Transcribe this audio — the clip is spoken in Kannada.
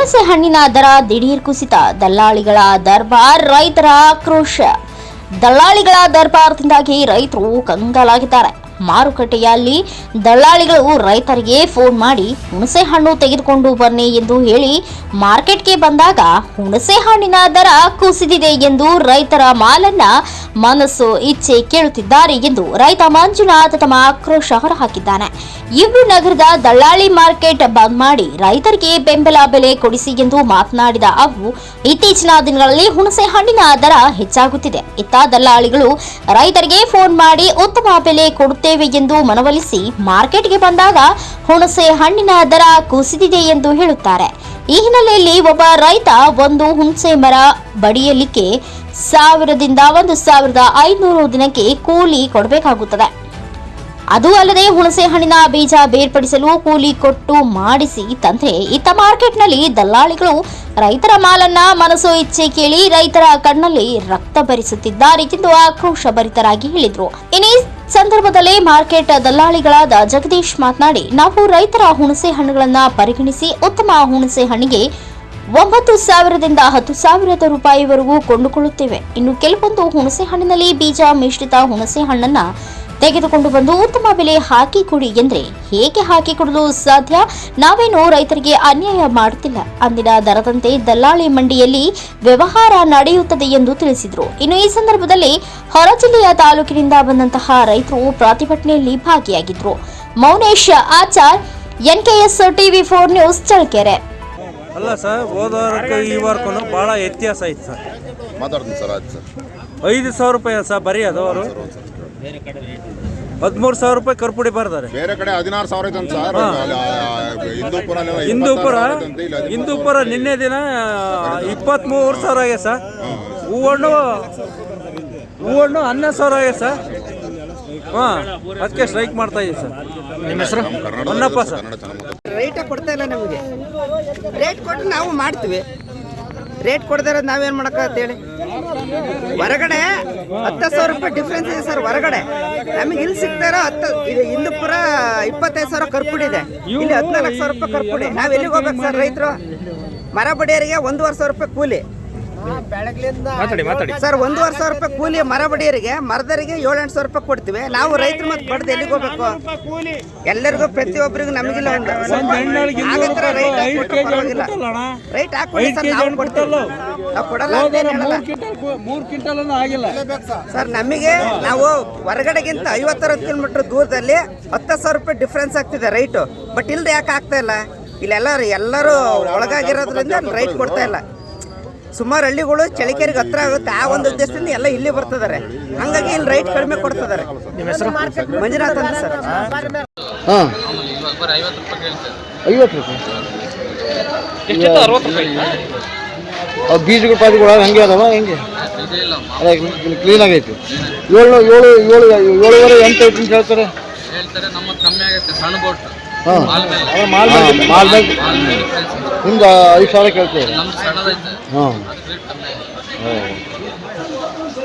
ಹುಣಸೆ ಹಣ್ಣಿನ ದರ ದಿಢೀರ್ ಕುಸಿತ. ದಲ್ಲಾಳಿಗಳ ದರ್ಬಾರ್ ರೈತರ ಆಕ್ರೋಶ. ದಲ್ಲಾಳಿಗಳ ದರ್ಬಾರ್ದಿಂದಾಗಿ ರೈತರು ಕಂಗಾಲಾಗಿದ್ದಾರೆ. ಮಾರುಕಟ್ಟೆಯಲ್ಲಿ ದಲ್ಲಾಳಿಗಳು ರೈತರಿಗೆ ಫೋನ್ ಮಾಡಿ ಹುಣಸೆ ಹಣ್ಣು ತೆಗೆದುಕೊಂಡು ಬನ್ನಿ ಎಂದು ಹೇಳಿ ಮಾರ್ಕೆಟ್ಗೆ ಬಂದಾಗ ಹುಣಸೆ ಹಣ್ಣಿನ ದರ ಕುಸಿದಿದೆ ಎಂದು ರೈತರ ಮಾಲನ್ನ ಮನಸ್ಸು, ಇಚ್ಛೆ ಕೇಳುತ್ತಿದ್ದಾರೆ ಎಂದು ರೈತ ಮಂಜುನಾಥ್ ತಮ್ಮ ಆಕ್ರೋಶ ಹೊರಹಾಕಿದ್ದಾನೆ. ಇವು ನಗರದ ದಳ್ಳಾಳಿ ಮಾರ್ಕೆಟ್ ಬಂದ್ ಮಾಡಿ ರೈತರಿಗೆ ಬೆಂಬಲ ಬೆಲೆ ಕೊಡಿಸಿ ಎಂದು ಮಾತನಾಡಿದ ಅವು, ಇತ್ತೀಚಿನ ದಿನಗಳಲ್ಲಿ ಹುಣಸೆ ಹಣ್ಣಿನ ದರ ಹೆಚ್ಚಾಗುತ್ತಿದೆ. ಇತ್ತ ದಲ್ಲಾಳಿಗಳು ರೈತರಿಗೆ ಫೋನ್ ಮಾಡಿ ಉತ್ತಮ ಬೆಲೆ ಕೊಡುತ್ತೇವೆ ಎಂದು ಮನವೊಲಿಸಿ ಮಾರ್ಕೆಟ್ಗೆ ಬಂದಾಗ ಹುಣಸೆ ಹಣ್ಣಿನ ದರ ಕುಸಿದಿದೆ ಎಂದು ಹೇಳುತ್ತಾರೆ. ಈ ಹಿನ್ನೆಲೆಯಲ್ಲಿ ಒಬ್ಬ ರೈತ ಒಂದು ಹುಣಸೆ ಮರ ಬಡಿಯಲಿಕ್ಕೆ ಸಾವಿರದಿಂದ ಒಂದು ಸಾವಿರದ ಐನೂರು ದಿನಕ್ಕೆ ಕೂಲಿ ಕೊಡಬೇಕಾಗುತ್ತದೆ. ಅದು ಅಲ್ಲದೆ ಹುಣಸೆ ಹಣ್ಣಿನ ಬೀಜ ಬೇರ್ಪಡಿಸಲು ಕೂಲಿ ಕೊಟ್ಟು ಮಾಡಿಸಿ ತಂದ್ರೆ ಇತ್ತ ಮಾರ್ಕೆಟ್ನಲ್ಲಿ ದಲ್ಲಾಳಿಗಳು ರೈತರ ಮಾಲನ್ನ ಮನಸ್ಸು ಇಚ್ಛೆ ಕೇಳಿ ರೈತರ ಕಣ್ಣಲ್ಲಿ ರಕ್ತ ಭರಿಸುತ್ತಿದ್ದಾರೆ ಎಂದು ಆಕ್ರೋಶ ಭರಿತರಾಗಿ ಹೇಳಿದ್ರು. ಸಂದರ್ಭದಲ್ಲಿ ಮಾರ್ಕೆಟ್ ದಲ್ಲಾಳಿಗಳಾದ ಜಗದೀಶ್ ಮಾತನಾಡಿ, ನಾವು ರೈತರ ಹುಣಸೆ ಹಣ್ಣುಗಳನ್ನು ಪರಿಗಣಿಸಿ ಉತ್ತಮ ಹುಣಸೆ ಹಣ್ಣಿಗೆ ಒಂಬತ್ತು ಸಾವಿರದಿಂದ ಹತ್ತು ಸಾವಿರದ ರೂಪಾಯಿವರೆಗೂ ಕೊಂಡುಕೊಳ್ಳುತ್ತೇವೆ. ಇನ್ನು ಕೆಲವೊಂದು ಹುಣಸೆ ಹಣ್ಣಿನಲ್ಲಿ ಬೀಜ ಮಿಶ್ರಿತ ಹುಣಸೆ ಹಣ್ಣನ್ನ ತೆಗೆದುಕೊಂಡು ಬಂದು ಉತ್ತಮ ಬೆಲೆ ಹಾಕಿ ಕೊಡಿ ಎಂದ್ರೆ ಹೇಗೆ ಹಾಕಿ ಕೊಡಲು ಸಾಧ್ಯ? ನಾವೇನು ರೈತರಿಗೆ ಅನ್ಯಾಯ ಮಾಡುತ್ತಿಲ್ಲ. ಅಂದಿನ ದರದಂತೆ ದಲ್ಲಾಳಿ ಮಂಡಿಯಲ್ಲಿ ವ್ಯವಹಾರ ನಡೆಯುತ್ತದೆ ಎಂದು ತಿಳಿಸಿದರು. ಇನ್ನು ಈ ಸಂದರ್ಭದಲ್ಲಿ ಹೊರ ಜಿಲ್ಲೆಯ ತಾಲೂಕಿನಿಂದ ಬಂದಂತಹ ರೈತರು ಪ್ರತಿಭಟನೆಯಲ್ಲಿ ಭಾಗಿಯಾಗಿದ್ರು. Mounesh Achar NKS TV four news Challakere. ಅಲ್ಲ ಸರ್ ಹೋದ ವಾರಕ್ಕೆ ಈ ವಾರಕ್ಕೂ ಭಾಳ ವ್ಯತ್ಯಾಸ ಐತೆ ಸರ್. ಮಾತಾಡ್ತೀನಿ ಸರ್ ಆಯ್ತು ಸರ್. ಐದು ಸಾವಿರ ರೂಪಾಯಿ ಸರ್ ಬರೀ ಅದು ಅವರು. ಹದಿಮೂರು ಸಾವಿರ ರೂಪಾಯಿ ಕರ್ಪುಡಿ ಬರ್ತಾರೆ. ಬೇರೆ ಕಡೆ ಹದಿನಾರು ಸಾವಿರ ಸರ್. ಹಿಂದೂಪುರ ಹಿಂದೂಪುರ ಹಿಂದೂಪುರ ನಿನ್ನೆ ದಿನ ಇಪ್ಪತ್ತ್ಮೂರು ಸಾವಿರ ಆಗಿದೆ ಸರ್. ಹೂವಣ್ಣು ಹೂವಣ್ಣು ಹನ್ನೆರಡು ಸಾವಿರ ಆಗಿದೆ ಸರ್. ಹಾಂ. ಅದಕ್ಕೆ ಸ್ಟ್ರೈಕ್ ಮಾಡ್ತಾ ಇದ್ದೀವಿ ಸರ್. ನಿಮ್ಮ ಹೆಸರು? ಹೊನ್ನಪ್ಪ ಸರ್. ರೇಟ್ ಕೊಡ್ತಾ ಇಲ್ಲ ನಮಗೆ. ರೇಟ್ ಕೊಟ್ಟು ನಾವು ಮಾಡ್ತೀವಿ. ರೇಟ್ ಕೊಡ್ತಾ ಇರೋದು ನಾವೇನು ಹೇಳಿ? ಹೊರಗಡೆ ಹತ್ತು ಸಾವಿರ ರೂಪಾಯಿ ಡಿಫ್ರೆನ್ಸ್ ಇದೆ ಸರ್ ಹೊರಗಡೆ. ನಮಗೆ ಇಲ್ಲಿ ಸಿಗ್ತಾರೋ ಹತ್ತು ಇದು ಹಿಂದೂಪುರ ಇಪ್ಪತ್ತೈದು ಸಾವಿರ ಕರ್ಪುಡಿದೆ ಇಲ್ಲಿ ಹದಿನಾಲ್ಕು ಸಾವಿರ ರೂಪಾಯಿ ಕರ್ಪುಡಿ ನಾವು ಎಲ್ಲಿಗೆ ಹೋಗ್ಬೇಕು ಸರ್ ರೈತರು? ಮರ ಬಡಿಯರಿಗೆ ಒಂದೂವರೆ ಸಾವಿರ ರೂಪಾಯಿ ಕೂಲಿ. ಸರ್ ಒಂದೂವರೆ ಸಾವಿರ ರೂಪಾಯಿ ಕೂಲಿ ಮರ ಬಡಿಯರಿಗೆ ಮರದರಿಗೆ ಏಳೆಂಟು ಸಾವಿರ ರೂಪಾಯಿ ಕೊಡ್ತೀವಿ. ನಾವು ರೈತರು ಮತ್ತೆ ಬಡ್ದು ಎಲ್ಲಿಗೆ ಹೋಗ್ಬೇಕು? ಎಲ್ಲರಿಗೂ ಪ್ರತಿಯೊಬ್ಬರಿಗೂ ನಮಗಿಲ್ಲ ಒಂದು ರೈಟ್ ಪರವಾಗಿಲ್ಲ. ರೈಟ್ ಹಾಕ್ಬಿಡಿ ಸರ್ ನಾವು ಕೊಡ್ತೀವಿ. ಮೂರು ಕ್ವಿಂಟಲ್ ಆಗಿಲ್ಲ. ಸರ್. ನಮಗೆ ನಾವು ಹೊರಗಡೆಗಿಂತ ಐವತ್ತರವತ್ತು ಕಿಲೋಮೀಟರ್ ದೂರದಲ್ಲಿ ಹತ್ತು ಸಾವಿರ ರೂಪಾಯಿ ಡಿಫ್ರೆನ್ಸ್ ಆಗ್ತಿದೆ ರೈಟು ಬಟ್ ಇಲ್ದೆ ಯಾಕೆ ಆಗ್ತಾ ಇಲ್ಲ? ಇಲ್ಲೆಲ್ಲರೂ ಎಲ್ಲರೂ ಒಳಗಾಗಿರೋದ್ರಿಂದ ಅಲ್ಲಿ ರೈಟ್ ಕೊಡ್ತಾ ಇಲ್ಲ. ಸುಮಾರು ಹಳ್ಳಿಗಳು ಚಳಿಕೆರೆಗೆ ಹತ್ರ ಆಗುತ್ತೆ. ಆ ಒಂದು ಉದ್ದೇಶದಿಂದ ಎಲ್ಲ ಇಲ್ಲಿ ಬರ್ತಿದ್ದಾರೆ. ಹಂಗಾಗಿ ಇಲ್ಲಿ ರೈಟ್ ಕಡಿಮೆ ಕೊಡ್ತಿದ್ದಾರೆ. ಮಂಜುನಾಥ್ ಅಂತ ಸರ್. ಹಾಂ. ಐವತ್ತು ರೂಪಾಯಿ? ಅವು ಬೀಜಗಳು ಪಾದಿಗಳು ಹಂಗೆ ಅದಾವ ಹೆಂಗೆ? ಅದೇ ಕ್ಲೀನ್ ಆಗೈತಿ. ಏಳು ಏಳು ಏಳು ಏಳುವರೆ ಎಂಟು ಐತಿ ಅಂತ ಹೇಳ್ತಾರೆ. ಹಾಂ. ಮಾಲ್ ಮೇಲೆ. ನಿಮ್ದು ಐದು ಸಾವಿರ ಕೇಳ್ತೀವಿ ನಮ್ದು ಹಾಂ.